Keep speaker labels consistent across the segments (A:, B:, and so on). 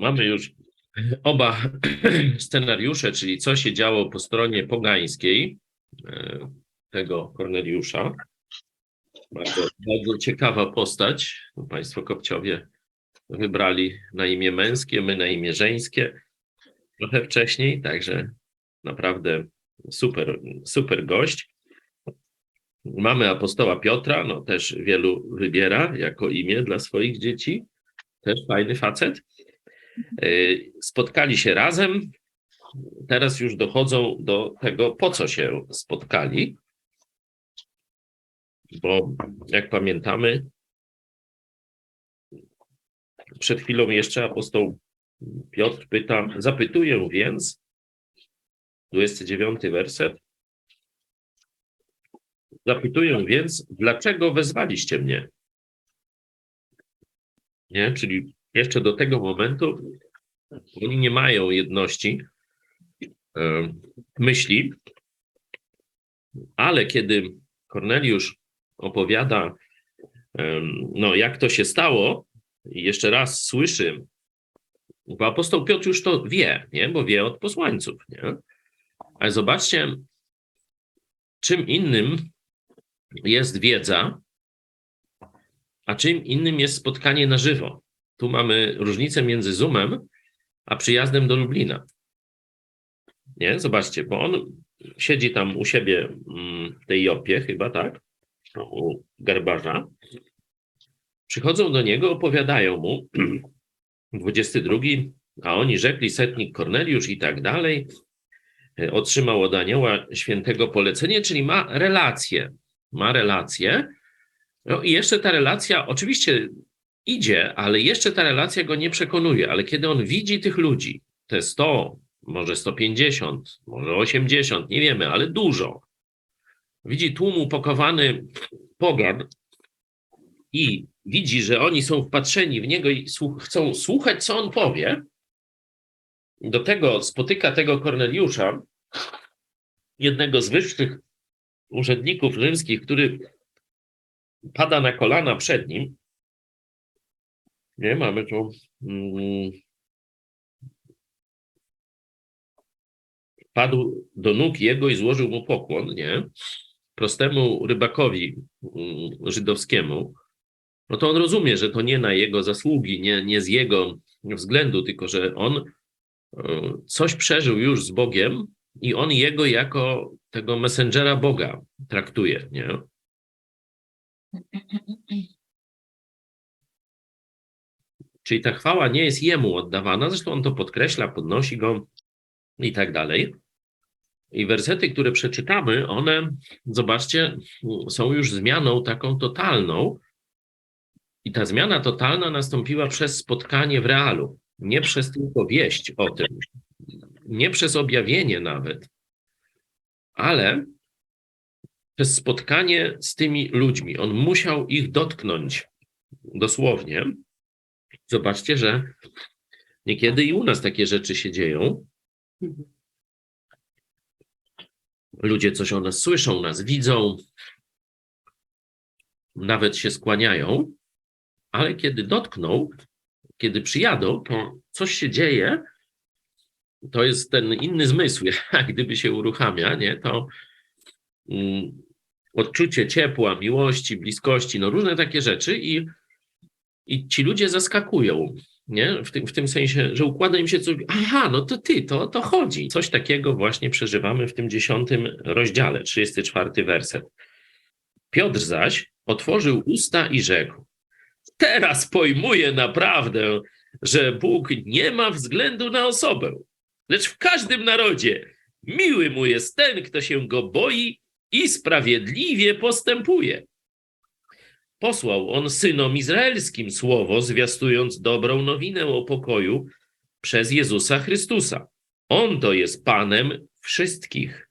A: mamy już oba scenariusze, czyli co się działo po stronie pogańskiej e, tego Korneliusza. Bardzo, bardzo ciekawa postać. Państwo Kopciowie wybrali na imię męskie, my na imię żeńskie trochę wcześniej, także naprawdę super, super gość. Mamy apostoła Piotra, no też wielu wybiera jako imię dla swoich dzieci. Też fajny facet. Y, Spotkali się razem. Teraz już dochodzą do tego, po co się spotkali. Bo jak pamiętamy, przed chwilą jeszcze apostoł Piotr pyta, zapytuję więc, 29 werset, zapytuję więc, dlaczego wezwaliście mnie? Nie? Czyli jeszcze do tego momentu oni nie mają jedności e, myśli, ale kiedy Korneliusz opowiada, e, no, jak to się stało, jeszcze raz słyszy, bo apostoł Piotr już to wie, nie? bo wie od posłańców. Nie? Ale zobaczcie, czym innym jest wiedza, a czym innym jest spotkanie na żywo. Tu mamy różnicę między Zoomem a przyjazdem do Lublina. Nie? Zobaczcie, bo on siedzi tam u siebie mm, w tej Jopie chyba, tak? U garbarza. Przychodzą do niego, opowiadają mu 22, a oni rzekli setnik Korneliusz i tak dalej. E, Otrzymał od anioła świętego polecenie, czyli ma relację. Ma relację. No i jeszcze ta relacja oczywiście idzie, ale jeszcze ta relacja go nie przekonuje. Ale kiedy on widzi tych ludzi, te 100, może 150, może 80, nie wiemy, ale dużo. Widzi tłum upakowany pogan i widzi, że oni są wpatrzeni w niego i chcą słuchać, co on powie. Do tego spotyka tego Korneliusza, jednego z wyższych urzędników rzymskich, który pada na kolana przed nim. Nie, mamy tu. Mm, padł do nóg jego i złożył mu pokłon, nie? Prostemu rybakowi mm, żydowskiemu. No to on rozumie, że to nie na jego zasługi, nie, nie z jego względu, tylko że on e, coś przeżył już z Bogiem i on jego jako tego messengera Boga traktuje, nie? Czyli ta chwała nie jest jemu oddawana, zresztą on to podkreśla, podnosi go i tak dalej. I wersety, które przeczytamy, one, zobaczcie, są już zmianą taką totalną. I ta zmiana totalna nastąpiła przez spotkanie w realu, nie przez tylko wieść o tym, nie przez objawienie nawet, ale przez spotkanie z tymi ludźmi. On musiał ich dotknąć dosłownie. Zobaczcie, że niekiedy i u nas takie rzeczy się dzieją. Ludzie coś o nas słyszą, nas widzą, nawet się skłaniają, ale kiedy dotkną, kiedy przyjadą, to coś się dzieje, to jest ten inny zmysł, jak gdyby się uruchamia, nie? To mm, odczucie ciepła, miłości, bliskości, no różne takie rzeczy i, i ci ludzie zaskakują, nie? W tym, w tym sensie, że układa im się coś, aha, no to ty, to to chodzi. Coś takiego właśnie przeżywamy w tym dziesiątym rozdziale, 34 werset. Piotr zaś otworzył usta i rzekł, teraz pojmuję naprawdę, że Bóg nie ma względu na osobę, lecz w każdym narodzie miły mu jest ten, kto się go boi i sprawiedliwie postępuje. Posłał on synom izraelskim słowo, zwiastując dobrą nowinę o pokoju przez Jezusa Chrystusa. On to jest Panem wszystkich.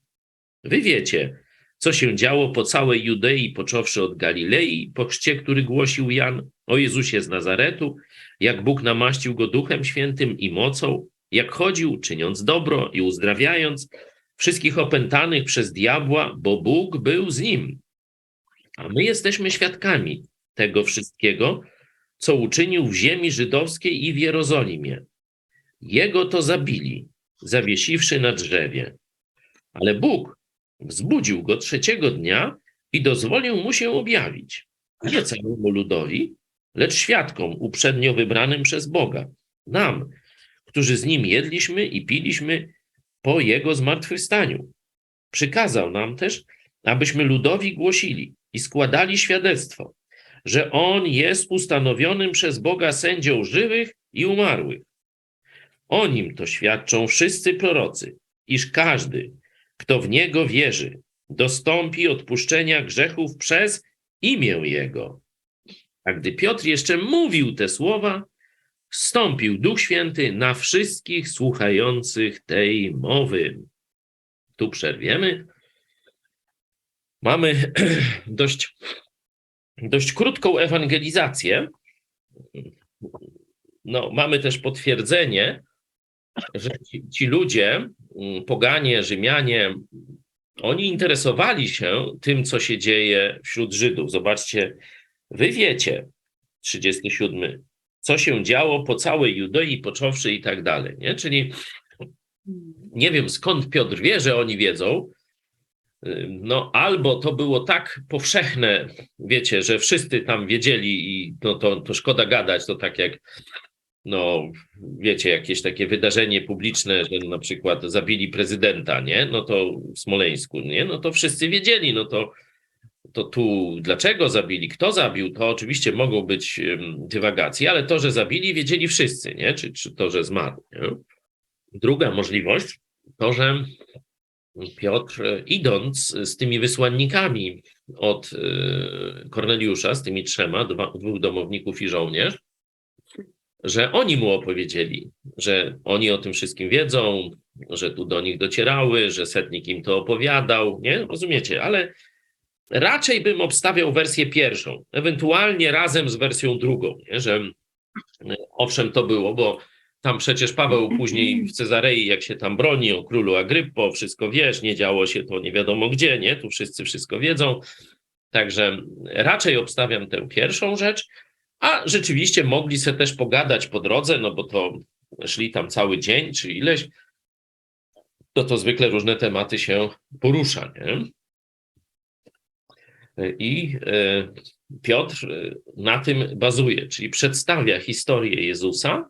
A: Wy wiecie, co się działo po całej Judei, począwszy od Galilei, po chrzcie, który głosił Jan o Jezusie z Nazaretu, jak Bóg namaścił go Duchem Świętym i mocą, jak chodził, czyniąc dobro i uzdrawiając wszystkich opętanych przez diabła, bo Bóg był z nim. A my jesteśmy świadkami tego wszystkiego, co uczynił w ziemi żydowskiej i w Jerozolimie. Jego to zabili, zawiesiwszy na drzewie. Ale Bóg wzbudził go trzeciego dnia i dozwolił mu się objawić. Nie całemu ludowi, lecz świadkom uprzednio wybranym przez Boga, nam, którzy z nim jedliśmy i piliśmy po jego zmartwychwstaniu. Przykazał nam też, abyśmy ludowi głosili i składali świadectwo, że on jest ustanowionym przez Boga sędzią żywych i umarłych. O nim to świadczą wszyscy prorocy, iż każdy, kto w niego wierzy, dostąpi odpuszczenia grzechów przez imię jego. A gdy Piotr jeszcze mówił te słowa, wstąpił Duch Święty na wszystkich słuchających tej mowy. Tu przerwiemy. Mamy dość, dość krótką ewangelizację. No, mamy też potwierdzenie, że ci, ci ludzie, mm, poganie, Rzymianie, oni interesowali się tym, co się dzieje wśród Żydów. Zobaczcie, wy wiecie, 37, co się działo po całej Judei, począwszy i tak dalej. Nie? Czyli nie wiem skąd Piotr wie, że oni wiedzą. No, albo to było tak powszechne, wiecie, że wszyscy tam wiedzieli i no to, to szkoda gadać, to tak jak no, wiecie, jakieś takie wydarzenie publiczne, że na przykład zabili prezydenta, nie? No to w Smoleńsku, nie? No to wszyscy wiedzieli, no to, to tu dlaczego zabili, kto zabił, to oczywiście mogą być dywagacje, ale to, że zabili, wiedzieli wszyscy, nie? Czy, czy to, że zmarł, nie? Druga możliwość to, że Piotr, idąc z tymi wysłannikami od e, Korneliusza, z tymi trzema, dwa, dwóch domowników i żołnierz, że oni mu opowiedzieli, że oni o tym wszystkim wiedzą, że tu do nich docierały, że setnik im to opowiadał, nie? Rozumiecie? Ale raczej bym obstawiał wersję pierwszą, ewentualnie razem z wersją drugą, nie? że owszem, to było, bo tam przecież Paweł później w Cezarei, jak się tam broni o królu Agryppo, wszystko wiesz, nie działo się to nie wiadomo gdzie, nie? Tu wszyscy wszystko wiedzą. Także raczej obstawiam tę pierwszą rzecz, a rzeczywiście mogli sobie też pogadać po drodze, no bo to szli tam cały dzień czy ileś, to to zwykle różne tematy się porusza. Nie? I e, Piotr na tym bazuje, czyli przedstawia historię Jezusa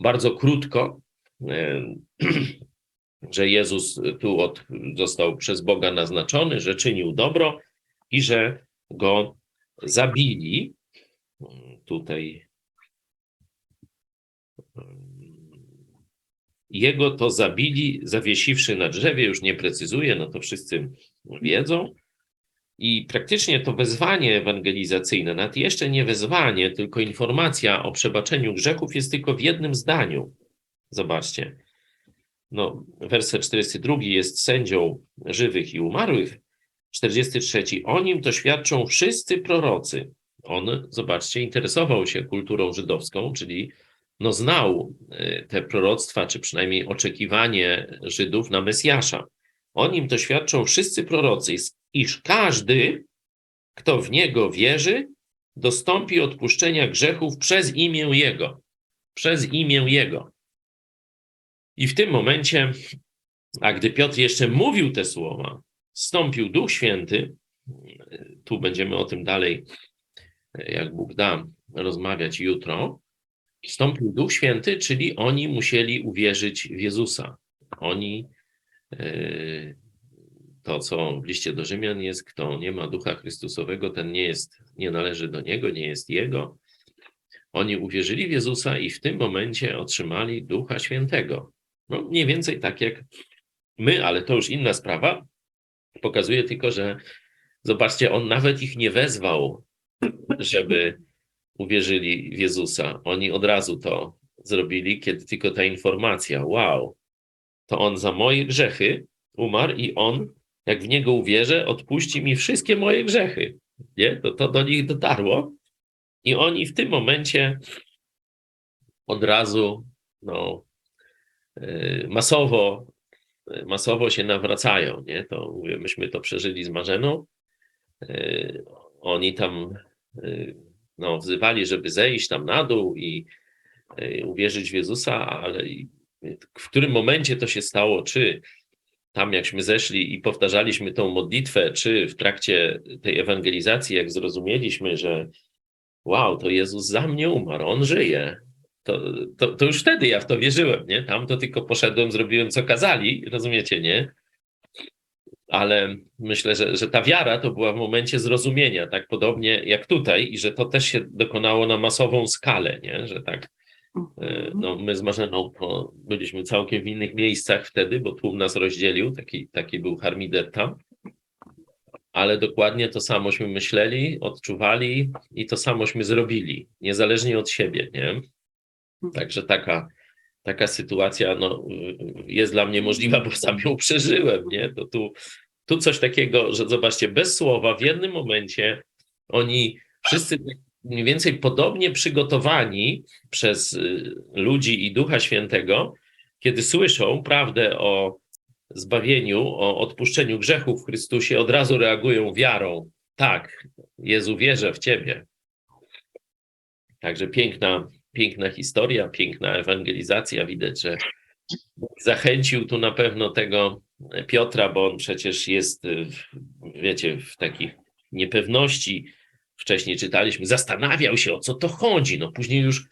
A: bardzo krótko, e, że Jezus tu od, został przez Boga naznaczony, że czynił dobro i że go zabili tutaj jego to zabili, zawiesiwszy na drzewie, już nie precyzuję, no to wszyscy wiedzą. I praktycznie to wezwanie ewangelizacyjne, nawet jeszcze nie wezwanie, tylko informacja o przebaczeniu grzechów jest tylko w jednym zdaniu. Zobaczcie. No, werset 42 jest sędzią żywych i umarłych. 43. O nim to świadczą wszyscy prorocy. On, zobaczcie, interesował się kulturą żydowską, czyli no, znał y, te proroctwa, czy przynajmniej oczekiwanie Żydów na Mesjasza. O nim to świadczą wszyscy prorocy, iż każdy, kto w niego wierzy, dostąpi odpuszczenia grzechów przez imię Jego. Przez imię Jego. I w tym momencie, a gdy Piotr jeszcze mówił te słowa, stąpił Duch Święty, tu będziemy o tym dalej jak Bóg da, rozmawiać jutro, wstąpił Duch Święty, czyli oni musieli uwierzyć w Jezusa. Oni, e, to co w liście do Rzymian jest, kto nie ma Ducha Chrystusowego, ten nie jest, nie należy do Niego, nie jest Jego. Oni uwierzyli w Jezusa i w tym momencie otrzymali Ducha Świętego. No, mniej więcej tak jak my, ale to już inna sprawa. Pokazuje tylko, że zobaczcie, on nawet ich nie wezwał żeby uwierzyli w Jezusa. Oni od razu to zrobili, kiedy tylko ta informacja, wow, to On za moje grzechy umarł i On, jak w Niego uwierzę, odpuści mi wszystkie moje grzechy. Nie? To, to do nich dotarło i oni w tym momencie od razu no, y, masowo, masowo się nawracają. Nie? To mówię, myśmy to przeżyli z Marzeną. Y, oni tam no, wzywali, żeby zejść tam na dół i uwierzyć w Jezusa, ale w którym momencie to się stało, czy tam jakśmy zeszli i powtarzaliśmy tą modlitwę, czy w trakcie tej ewangelizacji, jak zrozumieliśmy, że wow, to Jezus za mnie umarł, On żyje, to, to, to już wtedy ja w to wierzyłem, nie? Tam to tylko poszedłem, zrobiłem co kazali, rozumiecie, nie? Ale myślę, że, że ta wiara to była w momencie zrozumienia, tak podobnie jak tutaj, i że to też się dokonało na masową skalę, nie? Że tak, no my z Marzeną to byliśmy całkiem w innych miejscach wtedy, bo tłum nas rozdzielił, taki, taki był Harmidetta, ale dokładnie to samośmy myśleli, odczuwali i to samośmy zrobili, niezależnie od siebie, nie? Także taka, taka sytuacja no, jest dla mnie możliwa, bo sam ją przeżyłem, nie? To tu, tu coś takiego, że zobaczcie, bez słowa w jednym momencie oni wszyscy mniej więcej podobnie przygotowani przez y, ludzi i Ducha Świętego, kiedy słyszą prawdę o zbawieniu, o odpuszczeniu grzechów w Chrystusie, od razu reagują wiarą. Tak, Jezu, wierzę w Ciebie. Także piękna, piękna historia, piękna ewangelizacja. Widać, że zachęcił tu na pewno tego Piotra, bo on przecież jest, wiecie, w takiej niepewności. Wcześniej czytaliśmy, zastanawiał się, o co to chodzi. No później już,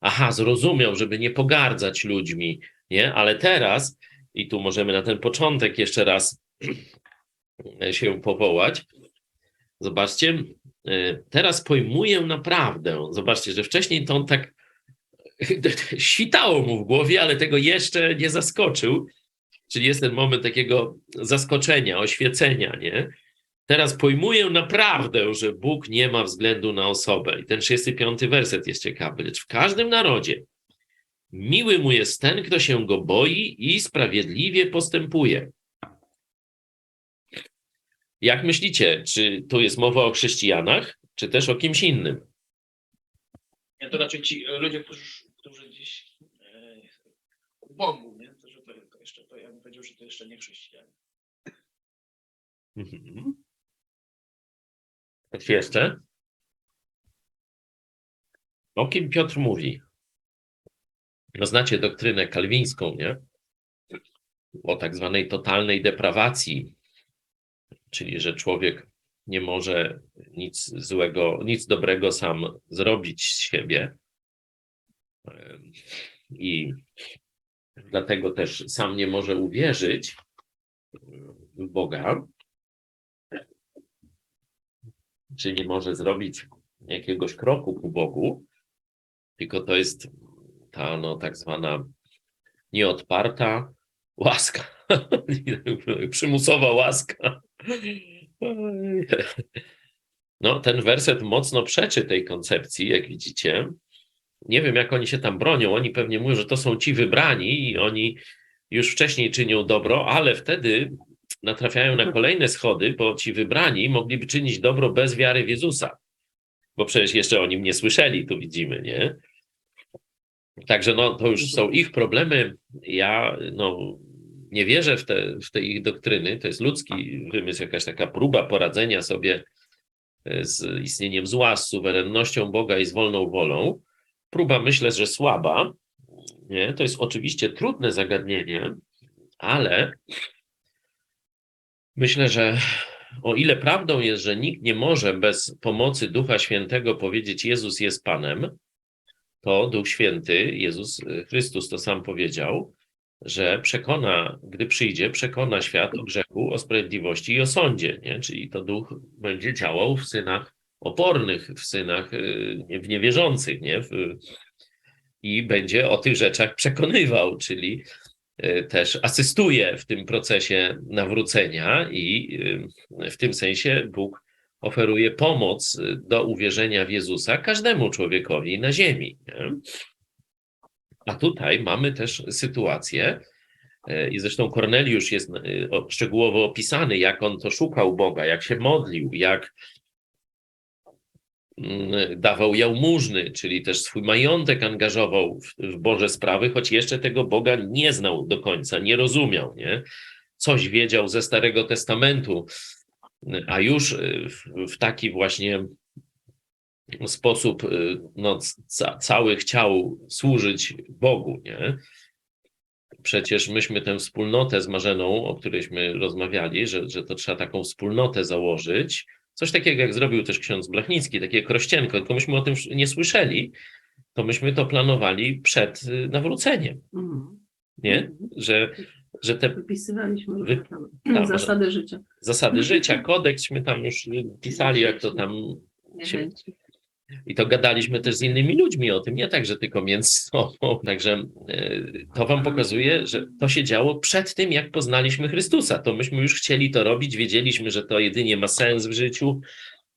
A: aha, zrozumiał, żeby nie pogardzać ludźmi, nie? Ale teraz, i tu możemy na ten początek jeszcze raz się powołać. Zobaczcie, e, teraz pojmuję naprawdę. Zobaczcie, że wcześniej to on tak świtało mu w głowie, ale tego jeszcze nie zaskoczył. Czyli jest ten moment takiego zaskoczenia, oświecenia, nie? Teraz pojmuję naprawdę, że Bóg nie ma względu na osobę. I ten 35 werset jest ciekawy. Lecz w każdym narodzie miły mu jest ten, kto się go boi i sprawiedliwie postępuje. Jak myślicie, czy tu jest mowa o chrześcijanach, czy też o kimś innym?
B: Nie, to raczej ci ludzie, którzy, którzy gdzieś e, Bogu, nie? To, że to, to jeszcze, to ja bym powiedział, że to jeszcze nie chrześcijanie.
A: Mhm. Ktoś jeszcze? O kim Piotr mówi? No znacie doktrynę kalwińską, nie? O tak zwanej totalnej deprawacji, czyli że człowiek nie może nic złego, nic dobrego sam zrobić z siebie. I dlatego też sam nie może uwierzyć w Boga, czy nie może zrobić jakiegoś kroku ku Bogu, tylko to jest ta no, tak zwana nieodparta łaska, przymusowa łaska. No, ten werset mocno przeczy tej koncepcji, jak widzicie. Nie wiem, jak oni się tam bronią. Oni pewnie mówią, że to są ci wybrani i oni już wcześniej czynią dobro, ale wtedy natrafiają na kolejne schody, bo ci wybrani mogliby czynić dobro bez wiary w Jezusa. Bo przecież jeszcze o nim nie słyszeli, tu widzimy, nie? Także no, to już są ich problemy. Ja no, nie wierzę w te, w te ich doktryny. To jest ludzki wymysł, jakaś taka próba poradzenia sobie e, z istnieniem zła, z suwerennością Boga i z wolną wolą. Próba, myślę, że słaba. Nie? To jest oczywiście trudne zagadnienie, ale myślę, że o ile prawdą jest, że nikt nie może bez pomocy Ducha Świętego powiedzieć Jezus jest Panem, to Duch Święty, Jezus y, Chrystus to sam powiedział, że przekona, gdy przyjdzie, przekona świat o grzechu, o sprawiedliwości i o sądzie. Nie? Czyli to Duch będzie działał w synach opornych, w synach y, w niewierzących, nie? W, i będzie o tych rzeczach przekonywał, czyli też asystuje w tym procesie nawrócenia i y, w tym sensie Bóg oferuje pomoc y, do uwierzenia w Jezusa każdemu człowiekowi na ziemi. A tutaj mamy też sytuację, y, i zresztą Korneliusz jest y, szczegółowo opisany, jak on to szukał Boga, jak się modlił, jak dawał jałmużny, czyli też swój majątek angażował w, Boże sprawy, choć jeszcze tego Boga nie znał do końca, nie rozumiał, nie? Coś wiedział ze Starego Testamentu, a już y, w, w taki właśnie sposób y, no, ca, cały chciał służyć Bogu, nie? Przecież myśmy tę wspólnotę z Marzeną, o którejśmy rozmawiali, że, że to trzeba taką wspólnotę założyć. Coś takiego, jak zrobił też ksiądz Blachnicki, takie krościenko, tylko myśmy o tym nie słyszeli, to myśmy to planowali przed y, nawróceniem,
C: Mhm.
A: nie? Że, że te
C: Wypisywaliśmy
A: Wy-
C: tam zasady życia.
A: zasady życia, kodeksśmy tam już pisali, jak to tam Się-. I to gadaliśmy też z innymi ludźmi o tym, nie tak, że tylko między sobą. Także e, to wam pokazuje, że to się działo przed tym, jak poznaliśmy Chrystusa. To myśmy już chcieli to robić, wiedzieliśmy, że to jedynie ma sens w życiu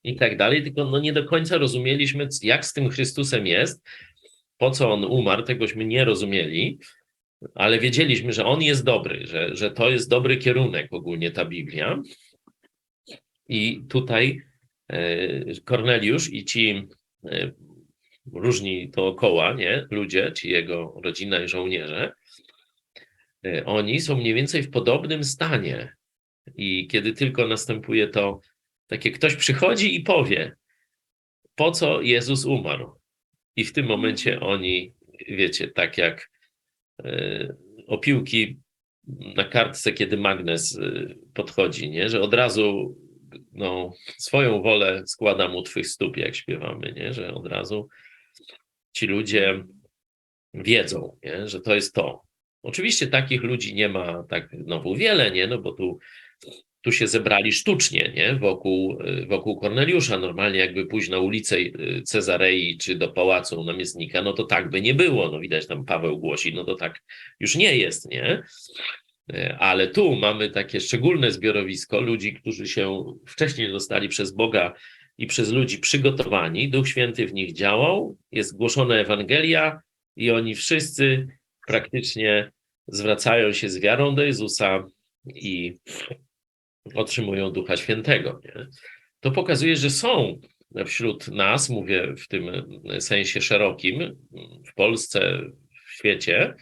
A: i tak dalej, tylko no nie do końca rozumieliśmy, jak z tym Chrystusem jest, po co on umarł, tegośmy nie rozumieli, ale wiedzieliśmy, że on jest dobry, że, że to jest dobry kierunek ogólnie ta Biblia. I tutaj e, Korneliusz i ci różni dookoła, nie? Ludzie, ci jego rodzina i żołnierze, e, oni są mniej więcej w podobnym stanie. I kiedy tylko następuje to, takie ktoś przychodzi i powie, po co Jezus umarł. I w tym momencie oni, wiecie, tak jak e, opiłki na kartce, kiedy magnes podchodzi, nie? że od razu no, swoją wolę składam u Twych stóp, jak śpiewamy, nie? że od razu ci ludzie wiedzą, nie? że to jest to. Oczywiście takich ludzi nie ma tak znowu wiele, nie? no bo tu, tu się zebrali sztucznie nie? Wokół, wokół Korneliusza. Normalnie jakby pójść na ulicę y, Cezarei czy do pałacu namiestnika, no to tak by nie było. No widać tam Paweł głosi, no to tak już nie jest, nie? E, Ale tu mamy takie szczególne zbiorowisko ludzi, którzy się wcześniej zostali przez Boga i przez ludzi przygotowani. Duch Święty w nich działał, jest głoszona Ewangelia i oni wszyscy praktycznie zwracają się z wiarą do Jezusa i otrzymują Ducha Świętego. Nie? To pokazuje, że są wśród nas, mówię w tym sensie szerokim, w Polsce, w świecie,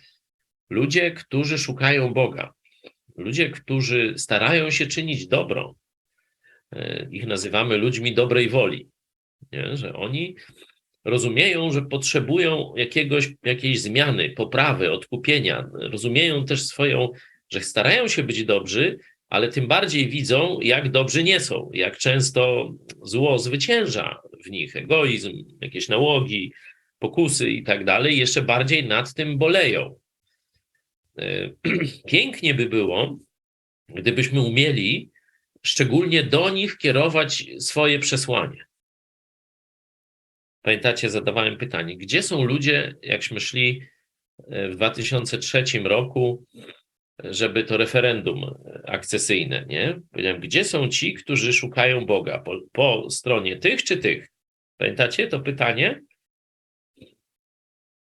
A: ludzie, którzy szukają Boga, ludzie, którzy starają się czynić dobro. E, Ich nazywamy ludźmi dobrej woli, nie? że oni rozumieją, że potrzebują jakiegoś, jakiejś zmiany, poprawy, odkupienia. Rozumieją też swoją, że starają się być dobrzy, ale tym bardziej widzą, jak dobrzy nie są, jak często zło zwycięża w nich, egoizm, jakieś nałogi, pokusy i tak dalej, jeszcze bardziej nad tym boleją. E, Pięknie by było, gdybyśmy umieli szczególnie do nich kierować swoje przesłanie. Pamiętacie, zadawałem pytanie, gdzie są ludzie, jakśmy szli e, w 2003 roku, żeby to referendum akcesyjne, nie? Powiedziałem, gdzie są ci, którzy szukają Boga? Po, po stronie tych czy tych? Pamiętacie to pytanie?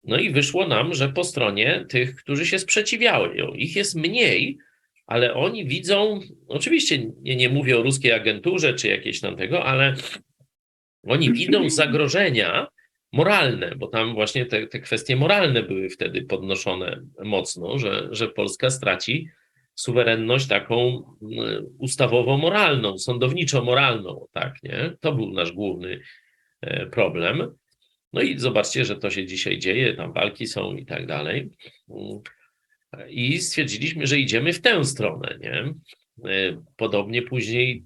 A: No i wyszło nam, że po stronie tych, którzy się sprzeciwiają. Ich jest mniej, ale oni widzą, oczywiście nie, nie mówię o ruskiej agenturze czy jakieś tam tego, ale oni widzą zagrożenia moralne, bo tam właśnie te, te kwestie moralne były wtedy podnoszone mocno, że, że Polska straci suwerenność taką ustawowo-moralną, sądowniczo-moralną, tak, nie? To był nasz główny e, problem. No i zobaczcie, że to się dzisiaj dzieje, tam walki są i tak dalej. I stwierdziliśmy, że idziemy w tę stronę, nie? Podobnie później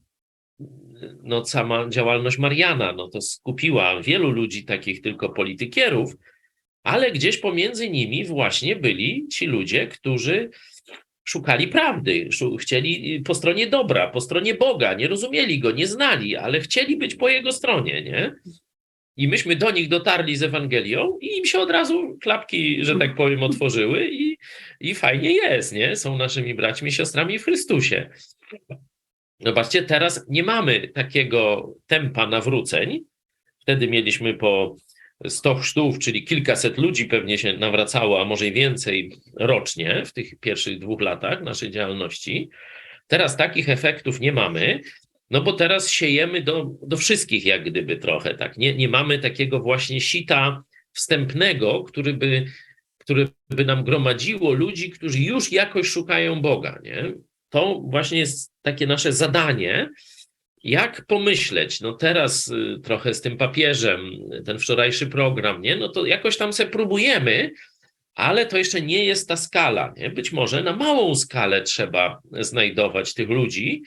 A: no sama działalność Mariana, no to skupiła wielu ludzi, takich tylko politykierów, ale gdzieś pomiędzy nimi właśnie byli ci ludzie, którzy szukali prawdy, chcieli po stronie dobra, po stronie Boga, nie rozumieli go, nie znali, ale chcieli być po jego stronie, nie? I myśmy do nich dotarli z Ewangelią i im się od razu klapki, że tak powiem, otworzyły i, i fajnie jest, nie? Są naszymi braćmi i siostrami w Chrystusie. Zobaczcie, teraz nie mamy takiego tempa nawróceń. Wtedy mieliśmy po 100 chrztów, czyli kilkaset ludzi pewnie się nawracało, a może i więcej rocznie w tych pierwszych dwóch latach naszej działalności. Teraz takich efektów nie mamy, no bo teraz siejemy do, do wszystkich jak gdyby trochę, tak? Nie, nie mamy takiego właśnie sita wstępnego, który by, który by nam gromadziło ludzi, którzy już jakoś szukają Boga, nie? To właśnie jest takie nasze zadanie, jak pomyśleć, no teraz y, trochę z tym papieżem, ten wczorajszy program, nie? No to jakoś tam sobie próbujemy, ale to jeszcze nie jest ta skala, nie? Być może na małą skalę trzeba znajdować tych ludzi,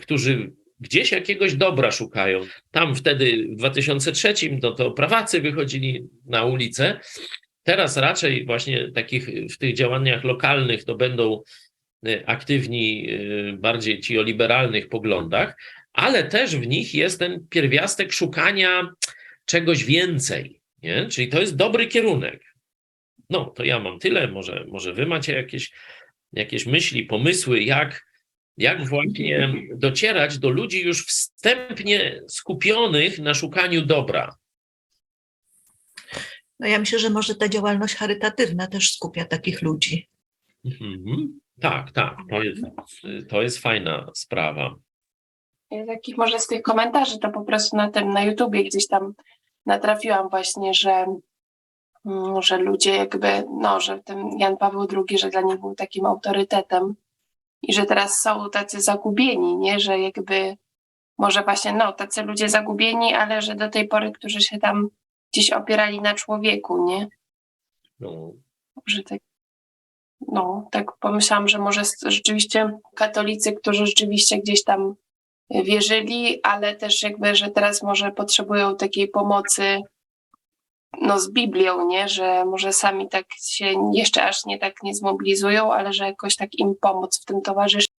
A: którzy gdzieś jakiegoś dobra szukają. Tam wtedy w 2003 no to prawacy wychodzili na ulicę. Teraz raczej właśnie takich w tych działaniach lokalnych to będą y, aktywni y, bardziej ci o liberalnych poglądach, ale też w nich jest ten pierwiastek szukania czegoś więcej. Nie? Czyli to jest dobry kierunek. No, to ja mam tyle, może, może wy macie jakieś, jakieś myśli, pomysły, jak, jak właśnie docierać do ludzi już wstępnie skupionych na szukaniu dobra.
C: No ja myślę, że może ta działalność charytatywna też skupia takich ludzi.
A: Mhm. Tak, tak, to jest, to jest fajna sprawa.
D: Ja takich może z tych komentarzy to po prostu na tym, na YouTubie gdzieś tam natrafiłam właśnie, że, mm, że ludzie jakby, no, że ten Jan Paweł II, że dla nich był takim autorytetem i że teraz są tacy zagubieni, nie, że jakby może właśnie, no, tacy ludzie zagubieni, ale że do tej pory, którzy się tam gdzieś opierali na człowieku, nie,
A: No,
D: że tak, no, tak pomyślałam, że może rzeczywiście katolicy, którzy rzeczywiście gdzieś tam wierzyli, ale też jakby, że teraz może potrzebują takiej pomocy no z Biblią, nie, że może sami tak się jeszcze aż nie tak nie zmobilizują, ale że jakoś tak im pomóc w tym towarzyszyć.